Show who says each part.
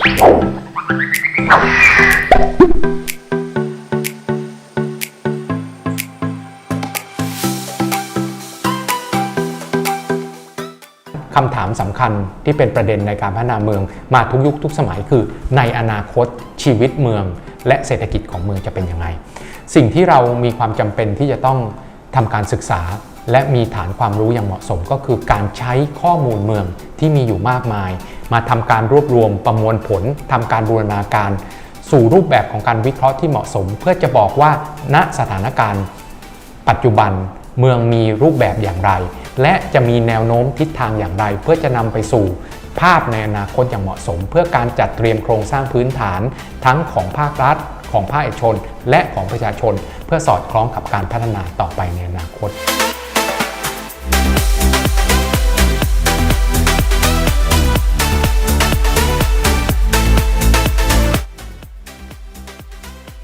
Speaker 1: คำถามสำคัญที่เป็นประเด็นในการพัฒนาเมือง มาทุกยุคทุกสมัยคือ ในอนาคตชีวิตเมือง และเศรษฐกิจของเมืองจะเป็นยังไง สิ่งที่เรามีความจำเป็นที่จะต้องทำการศึกษา และมีฐานความรู้อย่างเหมาะสมก็คือการใช้ข้อมูลเมืองที่มีอยู่มากมาย มาทำการรวบรวมประมวลผลทำการบูรณาการ สู่รูปแบบของการวิเคราะห์ที่เหมาะสม เพื่อจะบอกว่าณสถานการณ์ ปัจจุบันเมืองมีรูปแบบอย่างไร และจะมีแนวโน้มทิศทางอย่างไร เพื่อจะนำไปสู่ภาพในอนาคตอย่างเหมาะสม เพื่อการจัดเตรียมโครงสร้างพื้นฐาน ทั้งของภาครัฐ ของภาคเอกชน และของประชาชน เพื่อสอดคล้องกับการพัฒนาต่อไปในอนาคต